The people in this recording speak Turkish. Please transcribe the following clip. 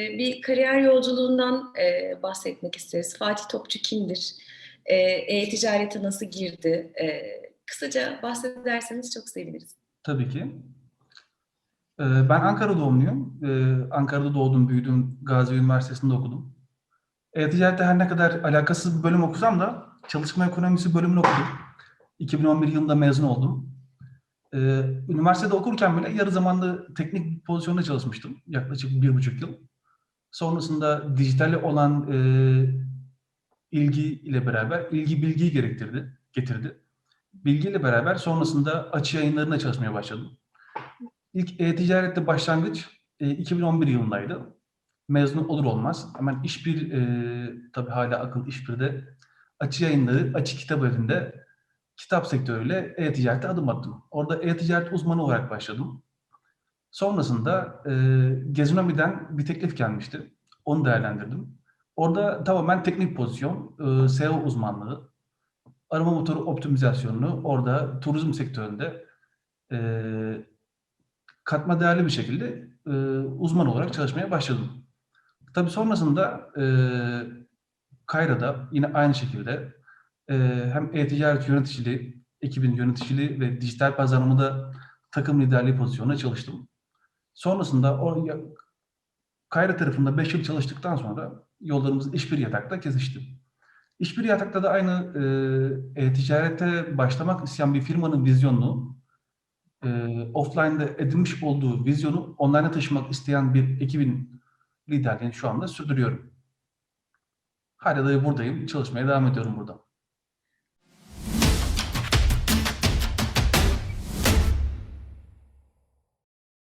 bir kariyer yolculuğundan e, bahsetmek isteriz. Fatih Topçu kimdir? E, E-ticarete nasıl girdi? E, kısaca bahsederseniz çok seviniriz. Tabii ki. Ee, Ben Ankara doğumluyum. Ee, Ankara'da doğdum, büyüdüm. Gazi Üniversitesi'nde okudum. E-ticarette her ne kadar alakasız bir bölüm okusam da çalışma ekonomisi bölümünü okudum. 2011 yılında mezun oldum. Ee, Üniversitede okurken bile yarı zamanlı teknik pozisyonda çalışmıştım. Yaklaşık bir buçuk yıl. Sonrasında dijitale olan e, ilgi ile beraber ilgi bilgiyi gerektirdi, getirdi. Bilgiyle beraber sonrasında açı yayınlarında çalışmaya başladım. İlk e-ticarette başlangıç e, 2011 yılındaydı. Mezun olur olmaz hemen İşbir, e, tabii hala akıl İşbir'de açı yayınları, açı kitap evinde kitap sektörüyle e-ticarete adım attım. Orada e-ticaret uzmanı olarak başladım. Sonrasında e, Gezunomi'den bir teklif gelmişti. Onu değerlendirdim. Orada tamamen teknik pozisyon, e, SEO uzmanlığı, arama motoru optimizasyonunu orada turizm sektöründe e, katma değerli bir şekilde e, uzman olarak çalışmaya başladım. Tabii sonrasında e, Kayra'da yine aynı şekilde e, hem e-ticaret yöneticiliği, ekibin yöneticiliği ve dijital pazarlamada takım liderliği pozisyonuna çalıştım. Sonrasında o Kayra tarafında 5 yıl çalıştıktan sonra yollarımız işbir yatakta kesişti. İşbir yatakta da aynı e, e-ticarete başlamak isteyen bir firmanın vizyonunu e, offline'da edinmiş olduğu vizyonu online'a taşımak isteyen bir ekibin liderliğini şu anda sürdürüyorum. Hala da buradayım, çalışmaya devam ediyorum burada.